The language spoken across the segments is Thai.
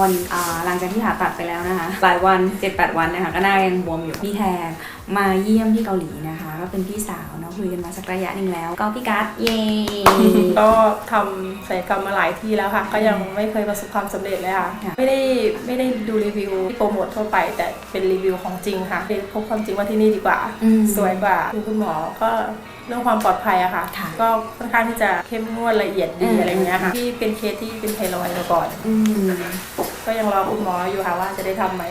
วันอ่าหลังจากที่ผ่าตัดไปแล้วนะคะ หลายวัน 7-8 วันนะคะ ก็หน้ายังบวมอยู่พี่แทนมาเยี่ยมที่เกาหลีนะคะ ก็เป็นพี่สาวเนาะคุยกันมาสักระยะหนึ่งแล้ว ก็พี่กัสเย้ก็ทำศัลยกรรมมาหลายที่แล้วค่ะ ก็ยังไม่เคยประสบความสำเร็จเลยค่ะ ไม่ได้ไม่ได้ดูรีวิวที่โปรโมททั่วไป แต่เป็นรีวิวของจริงค่ะไปพบความจริงว่าที่นี่ดีกว่าอืมสวยกว่าคือคุณหมอก็เรื่องความปลอดภัยอะค่ะค่ะก็ค่อนข้างที่จะเข้มงวดละเอียดดีอืมอะไรเงี้ยค่ะ ที่เป็นเคสที่เป็นไทรอยด์มาก่อนอืม ก็ยังรอคุณหมออยู่ค่ะว่าจะได้ทำไหม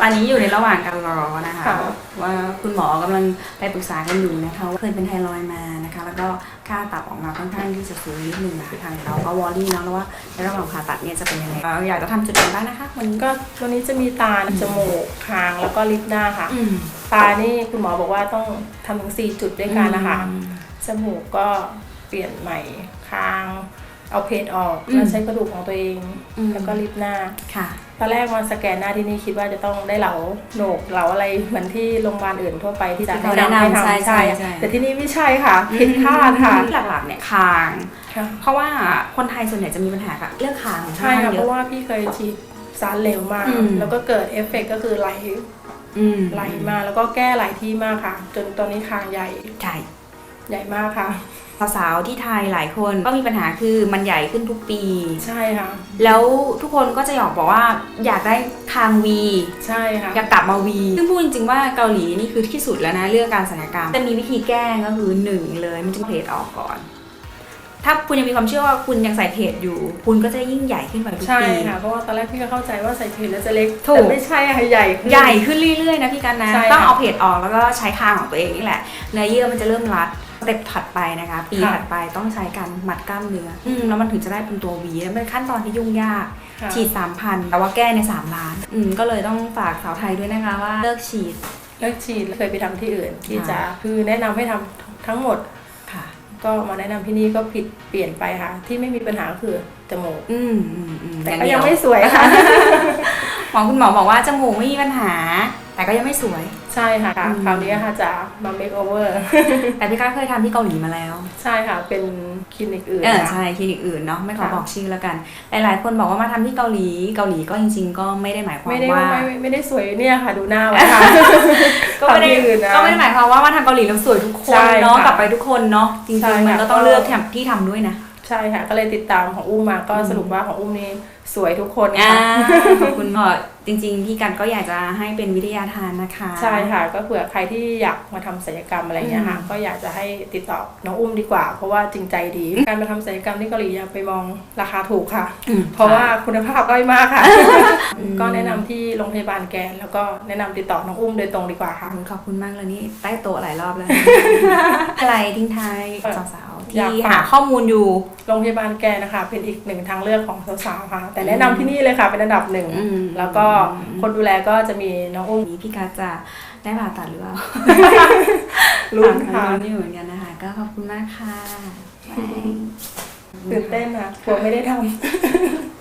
ตอนนี้อยู่ในระหว่างการรอนะคะค่ะว่าคุณหมอกำลังไปปรึกษากันอยู่นะคะว่าเคยเป็นไทรอยด์มานะคะ แล้วก็ค่าตับออกมาค่อนข้างที่จะสูงนิดนึงนะคะทางเราก็วอรี่เนาะแล้วว่าในระหว่างผ่าตัดเนี่ยจะเป็นยังไงเอ่ออยากจะทำจุดไหนบ้างนะคะวันนี้ก็ก็ตัวนี้จะมีตาจมูกคางแล้วก็ลิปหน้าค่ะ อืมตานี่คุณหมอบอกว่าต้องทำถึง 4 จุดด้วยกันนะคะ จมูกก็เปลี่ยนใหม่ คาง เอาเพดออกอืมแล้วใช้กระดูกของตัวเอง อืม แล้วก็ลิปหน้า ค่ะ ตอนแรกมาสแกนหน้าที่นี่คิดว่าจะต้องได้เหลาโหนกเหลาอะไรเหมือนที่โรงพยาบาลอื่นทั่วไปที่จะที่ให้เขาแนะนำให้ใช่ทำใช่ใช่ แต่ที่นี่ไม่ใช่ค่ะผิดคาดค่ะหลักๆเนี่ยคาง ค่ะ เพราะว่าคนไทยส่วนใหญ่จะมีปัญหากับเรื่องคางของใช่ท่านค่ะเยเพอะราะว่าพี่เคยฉีดสารเหลวมาก อืม แล้วก็เกิดเอฟเฟกต์ก็คือไหลอืมไหลมาแล้วก็แก้หลายที่มากค่ะ จนตอนนี้คางใหญ่ใช่ ใหญ่มากค่ะ สาวๆที่ไทยหลายคนก็มีปัญหาคือมันใหญ่ขึ้นทุกปี ใช่ค่ะ แล้วทุกคนก็จะอยากบอกว่าอยากได้คางวี ใช่ค่ะอยากกลับมาวี ซึ่งพูดจริงๆว่าเกาหลีนี่คือที่สุดแล้วนะเรื่องการศัลยกรรมจะมีวิธีแก้ก็คือหนึ่งเลยมันจะเพจออกก่อนถ้าคุณยังมีความเชื่อว่าคุณยังใส่เพจอยู่ คุณก็จะยิ่งใหญ่ขึ้นไปทุกใช่ปีค่ะเพราะว่าตอนแรกพี่ก็เข้าใจว่าใส่เพลแล้วจะเล็กถูกแต่ไม่ใช่ค่ะใหญ่ขึ้นใหญ่ขึ้นเรื่อยๆนะพี่กันนะใช่ค่ะต้องเอาเพจออกแล้วก็ใช้คางของตัวเองนี่แหละเนื้อเยื่อมันจะเริ่มรัดส เต็ปถัดไปนะคะ ปีค่ะถัดไปต้องใช้การมัดกล้ามเนื้ออืมแล้วมันถึงจะได้เป็นตัววีแล้วเป็นขั้นตอนที่ยุ่งยากค่ะฉีด 3,000 แต่ว่าแก้ใน 3 ล้าน อืมก็เลยต้องฝากสาวไทยด้วยนะคะว่าเลิกฉีด เลิกฉีดเคยไปทำที่อื่นที่ค่ะจะคือแนะนำให้ทำทั้งหมดค่ะก็มาแนะนำที่นี่ก็ผิดเปลี่ยนไปค่ะ ที่ไม่มีปัญหาก็คือจมูกอืมอืมอืมแต่อาก็เดียัวงไม่สวยค่ะ หมอคุณหมอบอกว่าจมูกไม่มีปัญหา แต่ก็ยังไม่สวย ใช่ค่ะ อืม คราวนี้ค่ะจะมา make over แต่พี่ก้าเคยทำที่เกาหลีมาแล้ว ใช่ค่ะ เป็นคลินิกอื่นเออค่ะ ใช่คลินิกอื่นเนาะไม่ขอค่ะ บอกชื่อแล้วกัน หลายๆคนบอกว่ามาทำที่เกาหลีเกาหลีก็จริง ๆ ก็ไม่ได้หมายความไม่ได้ว่าไม่ไม่ไม่ได้สวยเนี่ยค่ะ ดูหน้าไว้ค่ะ ก็ไม่ได้ทำที่อื่นนะก็ไม่ได้หมายความว่ามาทำเกาหลีแล้วสวยทุกคใช่นเนาะค่ะกลับไปทุกคนเนาะจริใช่งๆมันค่ะก็ต้องก็เลือกที่ทำด้วยนะ ใช่ค่ะ ก็เลยติดตามของอุ้มมาก็สรุปว่าของอุ้มนี่สวยทุกคนอ่าค่ะขอบคุณก็จริง ๆ พี่กันก็อยากจะให้เป็นวิทยาทานนะคะ ใช่ค่ะ ก็เผื่อใครที่อยากมาทำศัลยกรรมอะไรเงี้ยค่ะอืมก็อยากจะให้ติดต่อน้องอุ้มดีกว่า เพราะว่าจริงใจดี การมาทำศัลยกรรมที่เกาหลีอย่าไปมองราคาถูกค่ะอืมเพราะว่าคุณภาพด้อยมากค่ะอืมก็แนะนำที่โรงพยาบาลแกน แล้วก็แนะนำติดต่อน้องอุ้มโดยตรงดีกว่าค่ะขอบคุณมากเลยนี่ใต้โต๊ะหลายรอบแล้วอะไรทิ้งท้ายสาวๆอยาก ที่ฝากหาข้อมูลอยู่ โรงพยาบาลแกนนะคะ เป็นอีกหนึ่งทางเลือกของสาวๆค่ะ แต่แนะนำที่นี่เลยค่ะ เป็นอันดับหนึ่งอืมแล้วก็คนดูแลก็จะมีน้องอุ้มนี้พี่กัสจะได้ผ่าตัดหรือเปล่าลุ้นค่ะลุ้นอยู่เหมือนกันนะคะ ก็ขอบคุณมากค่ะตื่นเต้นค่ะกลัวไม่ได้ทำ